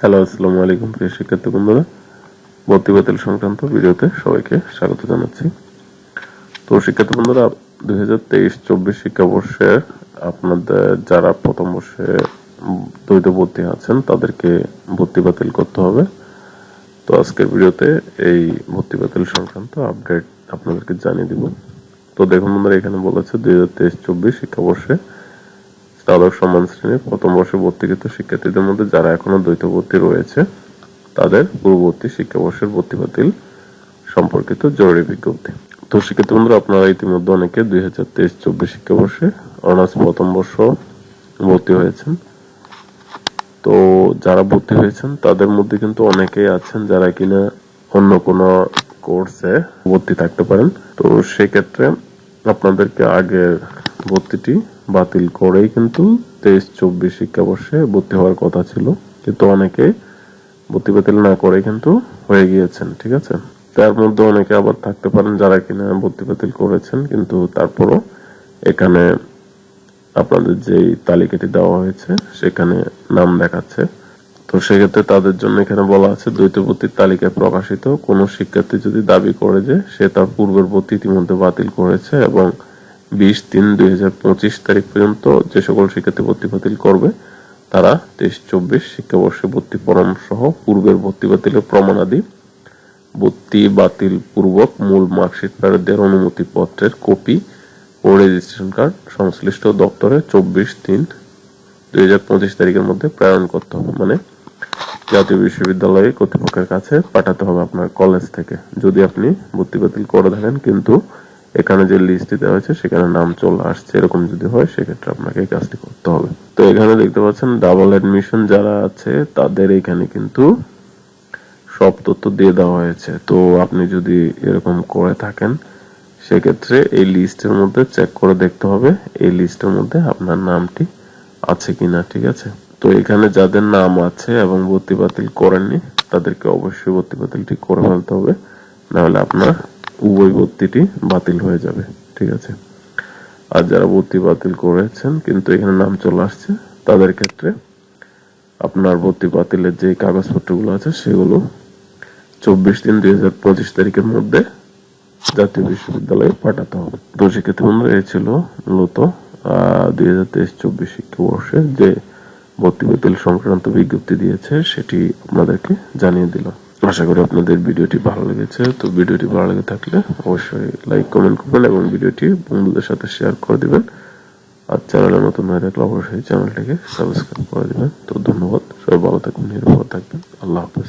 Hello আসসালামু আলাইকুম, প্রিয় শিক্ষার্থী বন্ধুরা। ভর্তি বাতিল সংক্রান্ত ভিডিওতে সবাইকে স্বাগত জানাচ্ছি। তো শিক্ষার্থী বন্ধুরা, দুই হাজার তেইশ চব্বিশ শিক্ষাবর্ষের আপনাদের যারা প্রথম বর্ষে দ্বৈত ভর্তি আছেন, তাদেরকে ভর্তি বাতিল করতে হবে। তো আজকের ভিডিওতে এই ভর্তি বাতিল সংক্রান্ত আপডেট আপনাদেরকে জানিয়ে দিব। তো দেখুন বন্ধুরা, এখানে বলেছে দুই হাজার তেইশ চব্বিশ শিক্ষাবর্ষে স্নাতক সম্মান শ্রেণির প্রথম বর্ষে ভর্তিকৃত শিক্ষার্থীদের মধ্যে যারা এখনও দ্বৈত ভর্তি রয়েছে, তাদের পূর্ববর্তী শিক্ষাবর্ষের ভর্তি বাতিল সম্পর্কিত জরুরি বিজ্ঞপ্তি। তো শিক্ষার্থী বন্ধুরা, আপনারা ইতিমধ্যে অনেকে দুই হাজার তেইশ চব্বিশ শিক্ষাবর্ষে অনার্স প্রথম বর্ষ ভর্তি হয়েছেন। তো যারা ভর্তি হয়েছেন, তাদের মধ্যে কিন্তু অনেকেই আছেন যারা কিনা অন্য কোনো কোর্সে ভর্তি থাকতে পারেন। তো সেক্ষেত্রে আপনাদেরকে আগের ভর্তিটি বাতিল করেই কিন্তু তেইশ চব্বিশ শিক্ষাবর্ষে ভর্তি হওয়ার কথা ছিল। কিন্তু অনেকে ভর্তি বাতিল না করে কিন্তু হয়ে গিয়েছেন, ঠিক আছে? তার মধ্যে অনেকে আবার থাকতে পারেন যারা কিনা ভর্তি বাতিল করেছেন, কিন্তু তারপরও এখানে আপনাদের যেই তালিকাটি দেওয়া হয়েছে, সেখানে নাম দেখাচ্ছে। তো সেক্ষেত্রে তাদের জন্য এখানে বলা আছে, দ্বৈত ভর্তির তালিকায় প্রকাশিত কোনো শিক্ষার্থী যদি দাবি করে যে সে তার পূর্বের ভর্তি ইতিমধ্যে বাতিল করেছে এবং বিশ তিন দুই হাজার পঁচিশ তারিখ পর্যন্ত যে সকল শিক্ষার্থী ভর্তি বাতিল করবে, তারা তেইশ চব্বিশ শিক্ষাবর্ষে ভর্তি ফরম সহ পূর্বের ভর্তি বাতিলের প্রমাণাদি ভর্তি বাতিল পূর্বক মূল মার্কশিট ফেরত দেওয়ার অনুমতি পত্রের কপি ও রেজিস্ট্রেশন কার্ড সংশ্লিষ্ট দপ্তরে চব্বিশ তিন দুই হাজার পঁচিশ তারিখের মধ্যে প্রেরণ করতে হবে। মানে জাতীয় বিশ্ববিদ্যালয় কর্তৃপক্ষের কাছে পাঠাতে হবে আপনার কলেজ থেকে। যদি আপনি ভর্তি বাতিল করে থাকেন, কিন্তু এখানে যে লিস্টটি দেওয়া হয়েছে, সেখানে নাম চলে আসছে, এরকম যদি হয়, সেক্ষেত্রে আপনাকে কাজটি করতে হবে। তো এখানে দেখতে পাচ্ছেন ডাবল অ্যাডমিশন যারা আছে, তাদের এখানে কিন্তু সব তথ্য দিয়ে দেওয়া হয়েছে। তো আপনি যদি এরকম করে থাকেন, সেক্ষেত্রে এই লিস্টের মধ্যে চেক করে দেখতে হবে, এই লিস্টের মধ্যে আপনার নামটি আছে কিনা, ঠিক আছে? তো এখানে যাদের নাম আছে এবং ভর্তি বাতিল করেননি, তাদেরকে অবশ্যই ভর্তি বাতিলটি করে ফেলতে হবে, নাহলে আপনার উভয় ভর্তিটি বাতিল হয়ে যাবে, ঠিক আছে? আর যারা ভর্তি বাতিল করেছেন, কিন্তু এখানে নাম চলে আসছে, তাদের ক্ষেত্রে আপনার ভর্তি বাতিলের যে কাগজপত্রগুলো আছে, সেগুলো চব্বিশ দিন দুই হাজার পঁচিশ তারিখের মধ্যে জাতীয় বিশ্ববিদ্যালয়ে পাঠাতে হবে। তো সেক্ষেত্রে বন্ধুরা এই ছিল মূলত দুই হাজার তেইশ চব্বিশ শিক্ষাবর্ষে যে ভর্তি বাতিল সংক্রান্ত বিজ্ঞপ্তি দিয়েছে, সেটি আপনাদেরকে জানিয়ে দিলাম। আশা করি আপনাদের ভিডিওটি ভালো লেগেছে। তো ভিডিওটি ভালো লেগে থাকলে অবশ্যই লাইক কমেন্ট করবেন এবং ভিডিওটি বন্ধুদের সাথে শেয়ার করে দিবেন। আর চ্যানেলের নতুন না থাকলে অবশ্যই চ্যানেলটিকে সাবস্ক্রাইব করে দিবেন। তো ধন্যবাদ। সবাই ভালো থাকবেন নিরাপদ থাকবেন। আল্লাহ হাফেজ।